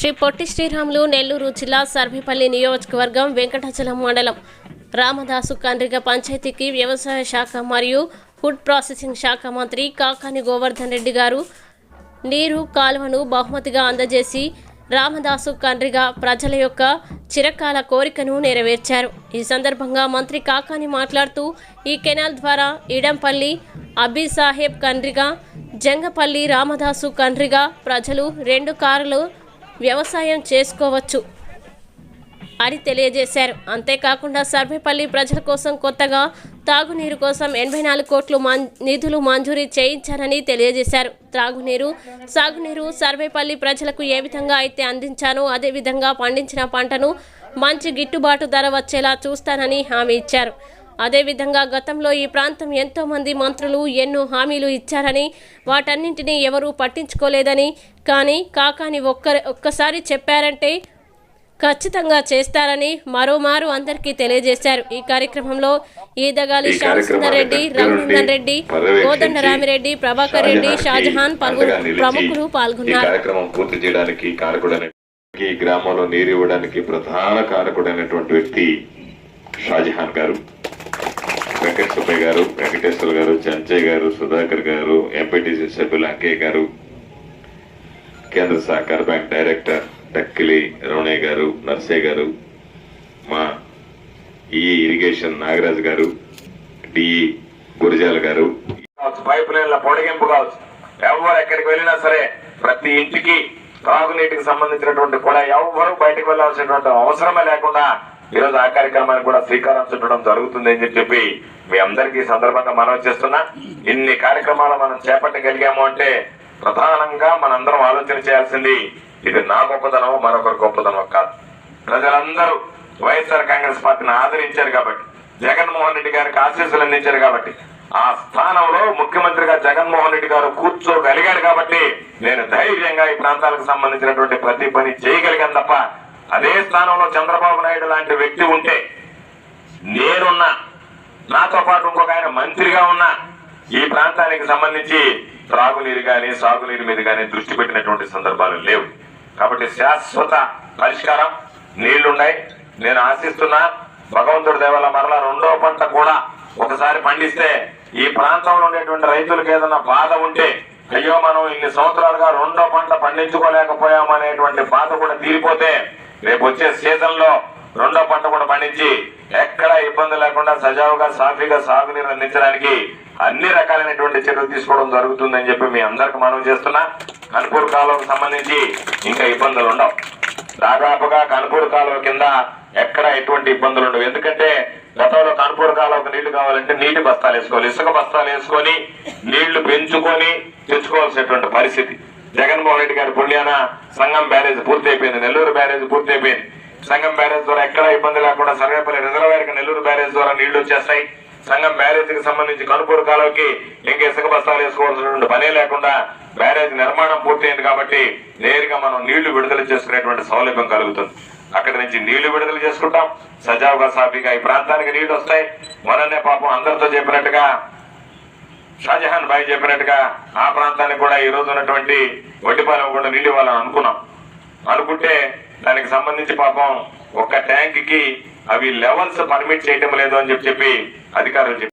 శ్రీ పొట్టి శ్రీరాములు నెల్లూరు జిల్లా సర్వేపల్లి నియోజకవర్గం వెంకటాచలం మండలం. రామదాసు కండ్రిగ పంచాయతీకి వ్యవసాయ శాఖ మరియు ఫుడ్ ప్రాసెసింగ్ శాఖ మంత్రి కాకాని గోవర్ధన్ రెడ్డి గారు నీరు కాలువను బహుమతిగా అందజేసి రామదాసు కండ్రిగ ప్రజల యొక్క చిరకాల కోరికను నెరవేర్చారు. ఈ సందర్భంగా మంత్రి కాకాని మాట్లాడుతూ ఈ కెనాల్ ద్వారా ఇడంపల్లి అబీ సాహెబ్ కండ్రిగ జంగపల్లి రామదాసు కండ్రిగ ప్రజలు రెండు కారులు వ్యవసాయం చేసుకోవచ్చు అని తెలియజేశారు. అంతేకాకుండా సర్వేపల్లి ప్రజల కోసం కొత్తగా తాగునీరు కోసం ఎనభై నాలుగు కోట్లు మాన్ నిధులు మంజూరీ చేయించారని తెలియజేశారు. త్రాగునీరు సాగునీరు సర్వేపల్లి ప్రజలకు ఏ విధంగా అయితే అందించానో అదే విధంగా పండించిన పంటను మంచి గిట్టుబాటు ధర వచ్చేలా చూస్తానని హామీ ఇచ్చారు. అదేవిధంగా గతంలో ఈ ప్రాంతం ఎంతో మంది మంత్రులు ఎన్నో హామీలు ఇచ్చారని వాటన్నింటినీ ఎవరూ పట్టించుకోలేదని కానీ కాకాని ఒక్క ఒక్కసారి చెప్పారంటే ఖచ్చితంగా చేస్తారని మరోమారు అందరికీ తెలియజేశారు. ఈ కార్యక్రమంలో ఈదగాలి శ్యామసుందర్ రెడ్డి రఘునందన్ రెడ్డి కోదండ రామిరెడ్డి ప్రభాకర్ రెడ్డి షాజహాన్ పలువురు ప్రముఖులు పాల్గొన్నారు. కార్యక్రమం పూర్తి చేయడానికి కారకుడైన ఈ గ్రామంలో నీరు ఇవ్వడానికి ప్రధాన కారకుడైనటువంటి వ్యక్తి షాజహాన్ గారు. వెంకట సుబ్బయ్య గారు వెంకటేశ్వర గారు చంచయ్య గారు సుధాకర్ గారు ఎంపీటీసీ సభ్యులు అంకయ్య గారు కేంద్ర సహకార బ్యాంక్ డైరెక్టర్ టక్కిలి రమణయ్య గారు నర్సయ్య గారు మా ఈ ఇరిగేషన్ నాగరాజ్ గారు డిఈ గురజాల గారు. పైప్ లైన్ల పొడిగింపు కావచ్చు. ఎవరు ఎక్కడికి వెళ్ళినా సరే ప్రతి ఇంటికి త్రాగునీటికి సంబంధించినటువంటి కూడా ఎవరు బయటకు వెళ్ళాల్సినటువంటి అవసరమే లేకుండా ఈరోజు ఆ కార్యక్రమానికి కూడా శ్రీకారం చుట్టడం జరుగుతుంది అని చెప్పి మీ అందరికీ సందర్భంగా మనం చేస్తున్నా. ఇన్ని కార్యక్రమాలు మనం చేపట్టగలిగాము అంటే ప్రధానంగా మనందరం ఆలోచన చేయాల్సింది ఇది నా గొప్పతనం మరొకరి గొప్పతనం కాదు. ప్రజలందరూ వైఎస్ఆర్ కాంగ్రెస్ పార్టీని ఆదరించారు కాబట్టి జగన్మోహన్ రెడ్డి గారికి ఆశీస్సులు అందించారు కాబట్టి ఆ స్థానంలో ముఖ్యమంత్రిగా జగన్మోహన్ రెడ్డి గారు కూర్చోగలిగాడు కాబట్టి నేను ధైర్యంగా ఈ ప్రాంతాలకు సంబంధించినటువంటి ప్రతి పని చేయగలిగాను తప్ప అదే స్థానంలో చంద్రబాబు నాయుడు లాంటి వ్యక్తి ఉంటే నేనున్నా. నాతో పాటు ఇంకొక ఆయన మంత్రిగా ఉన్నా. ఈ ప్రాంతానికి సంబంధించి త్రాగునీరు కానీ సాగునీరు మీద కానీ దృష్టి పెట్టినటువంటి సందర్భాలు లేవు. కాబట్టి శాశ్వత పరిష్కారం నీళ్ళున్నాయి. నేను ఆశిస్తున్నా భగవంతుడి దేవల మరలా రెండో పంట కూడా ఒకసారి పండిస్తే ఈ ప్రాంతంలో ఉండేటువంటి రైతులకు ఏదైనా బాధ ఉంటే అయ్యో మనం ఇన్ని సంవత్సరాలుగా రెండో పంట పండించుకోలేకపోయామనేటువంటి బాధ కూడా తీరిపోతే రేపు వచ్చే సీజన్లో రెండో పంట కూడా పండించి ఎక్కడ ఇబ్బంది లేకుండా సజావుగా సాఫీగా సాగునీరు అందించడానికి అన్ని రకాలైనటువంటి చర్యలు తీసుకోవడం జరుగుతుందని చెప్పి మీ అందరికి మనం చేస్తున్నా. కనుపూర్ కాలువకు సంబంధించి ఇంకా ఇబ్బందులు ఉండవు. దాదాపుగా కనుపూర్ కాలువ కింద ఎక్కడ ఎటువంటి ఇబ్బందులు ఉండవు. ఎందుకంటే గతంలో కనుపూర్ కాలువకు నీళ్ళు కావాలంటే నీటి బస్తాలు వేసుకోవాలి. ఇసుక బస్తాలు వేసుకొని నీళ్ళు పెంచుకొని తెచ్చుకోవాల్సినటువంటి పరిస్థితి. జగన్మోహన్ రెడ్డి గారి పుణ్యాన సంఘం బ్యారేజ్ పూర్తి అయిపోయింది నెల్లూరు బ్యారేజ్ పూర్తి అయిపోయింది సంఘం బ్యారేజ్ ద్వారా ఎక్కడ ఇబ్బంది లేకుండా సర్వేపల్లి రిజర్వాయర్ నెల్లూరు బ్యారేజ్ ద్వారా నీళ్ళు వచ్చేస్తాయి. సంఘం బ్యారేజ్కి సంబంధించి కనుపూరు కాలువకి ఇంక ఇసుక బస్తాలు వేసుకోవాల్సినటువంటి పనే లేకుండా బ్యారేజ్ నిర్మాణం పూర్తయింది కాబట్టి నేరుగా మనం నీళ్ళు విడుదల చేసుకునేటువంటి సౌలభ్యం కలుగుతుంది. అక్కడి నుంచి నీళ్ళు విడుదల చేసుకుంటాం. సజావుగా సాఫీగా ఈ ప్రాంతానికి నీళ్ళు వస్తాయి. మననే పాపం అందరితో చెప్పినట్టుగా షాజహాన్ భాయ్ చెప్పినట్టుగా ఆ ప్రాంతానికి కూడా ఈ రోజు ఉన్నటువంటి వడ్డిపాలెం కూడా నీళ్ళు ఇవ్వాలని అనుకున్నాం. అనుకుంటే దానికి సంబంధించి పాపం ఒక్క ట్యాంక్కి అవి లెవెల్స్ పర్మిట్ చేయటం లేదు అని చెప్పి చెప్పి అధికారులు